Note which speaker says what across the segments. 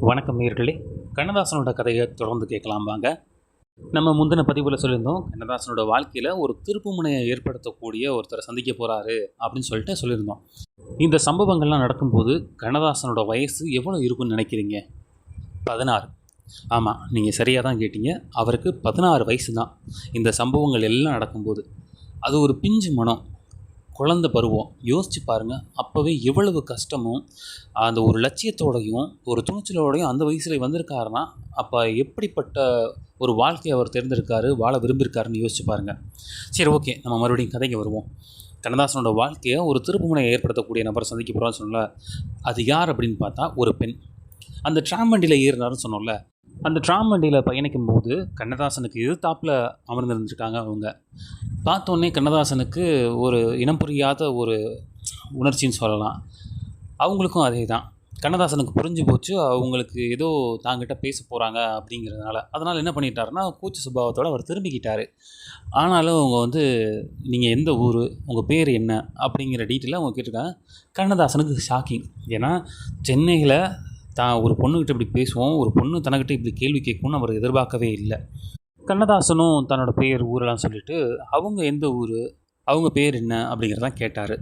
Speaker 1: வணக்கம் நேர்களே. கண்ணதாசனோட கதையை தொடர்ந்து கேட்கலாம் வாங்க. நம்ம முந்தின பதிவில் சொல்லியிருந்தோம் கண்ணதாசனோட வாழ்க்கையில் ஒரு திருப்பு முனையை ஏற்படுத்தக்கூடிய ஒருத்தரை சந்திக்க போகிறாரு அப்படின்னு சொல்லிட்டு சொல்லியிருந்தோம். இந்த சம்பவங்கள்லாம் நடக்கும்போது கண்ணதாசனோட வயசு எவ்வளோ இருக்குன்னு நினைக்கிறீங்க? பதினாறு. ஆமாம் நீங்கள் சரியாக தான் கேட்டீங்க. அவருக்கு பதினாறு வயசு தான். இந்த சம்பவங்கள் எல்லாம் நடக்கும்போது. அது ஒரு பிஞ்சு மனம். குழந்தை பருவம் யோசித்து பாருங்கள் அப்போவே எவ்வளவு கஷ்டமும் அந்த ஒரு லட்சியத்தோடையும் ஒரு துணிச்சலோடையும் அந்த வயசில் வந்திருக்காருன்னா அப்போ எப்படிப்பட்ட ஒரு வாழ்க்கையை அவர் தேர்ந்தெடுக்காரு வாழ விரும்பியிருக்காருன்னு யோசிச்சு பாருங்கள் சரி ஓகே. நம்ம மறுபடியும் கதைக்கு வருவோம். கண்ணதாசனோட வாழ்க்கையை ஒரு திருப்புமுனையை ஏற்படுத்தக்கூடிய நபரை சந்திக்க போகிறோம்னு சொன்னல அது யார் அப்படின்னு பார்த்தா ஒரு பெண். அந்த ட்ராம் வண்டியில் சொன்னோம்ல அந்த ட்ராம் வண்டியில் பயணிக்கும் போது கண்ணதாசனுக்கு எதிர்த்தாப்பில் அமர்ந்திருந்துருக்காங்க அவங்க. பார்த்தோன்னே கண்ணதாசனுக்கு ஒரு இனம் புரியாத ஒரு உணர்ச்சின்னு சொல்லலாம். அவங்களுக்கும் அதே தான் கண்ணதாசனுக்கு புரிஞ்சு போச்சு அவங்களுக்கு ஏதோ தாங்கிட்ட பேச போகிறாங்க அப்படிங்கிறதுனால. அதனால் என்ன பண்ணிட்டாருன்னா கூச்ச சுபாவத்தோடு அவர் திரும்பிக்கிட்டார். ஆனாலும் அவங்க வந்து நீங்கள் எந்த ஊர்? உங்கள் பேர் என்ன? அப்படிங்கிற டீட்டெயிலாக அவங்க கேட்டிருக்காங்க. கண்ணதாசனுக்கு ஷாக்கிங் ஏன்னா சென்னையில் தான் ஒரு பொண்ணுக்கிட்ட இப்படி பேசுவோம் ஒரு பொண்ணு தனக்கிட்ட இப்படி கேள்வி கேட்கும்னு அவர் எதிர்பார்க்கவே இல்லை. கண்ணதாசனும் தன்னோட பேர் ஊரெல்லாம் சொல்லிட்டு அவங்க எந்த ஊர்? அவங்க பேர் என்ன? அப்படிங்கிறதான் கேட்டார்.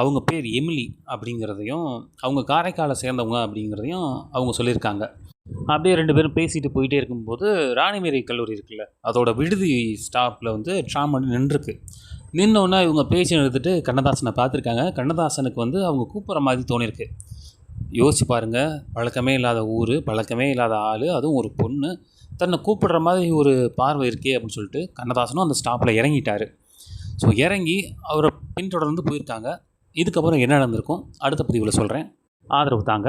Speaker 1: அவங்க பேர் எமிலி அப்படிங்கிறதையும் அவங்க காரைக்காலை சேர்ந்தவங்க அப்படிங்கிறதையும் அவங்க சொல்லியிருக்காங்க. அப்படியே ரெண்டு பேரும் பேசிட்டு போயிட்டே இருக்கும்போது ராணிமேரி கல்லூரி இருக்குல்ல அதோட விடுதி ஸ்டாப்பில் வந்து ட்ராம் பண்ணி நின்றுருக்கு. நின்னோன்னா இவங்க பேசி நிறுத்திட்டு கண்ணதாசனை பார்த்துருக்காங்க. கண்ணதாசனுக்கு வந்து அவங்க கூப்பிட்ற மாதிரி தோணியிருக்கு. யோசிச்சு பாருங்கள் பழக்கமே இல்லாத ஊர் பழக்கமே இல்லாத ஆள் அதுவும் ஒரு பொண்ணு. தன்னை கூப்பிடுற மாதிரி ஒரு பார்வை இருக்கே அப்படின்னு சொல்லிட்டு கண்ணதாசனும் அந்த ஸ்டாப்பில் இறங்கிட்டார். ஸோ இறங்கி அவரை பின்தொடர்ந்து போயிருக்காங்க. இதுக்கப்புறம் என்ன நடந்திருக்கும்? அடுத்த பதிவில் சொல்கிறேன் ஆதரவு தாங்க.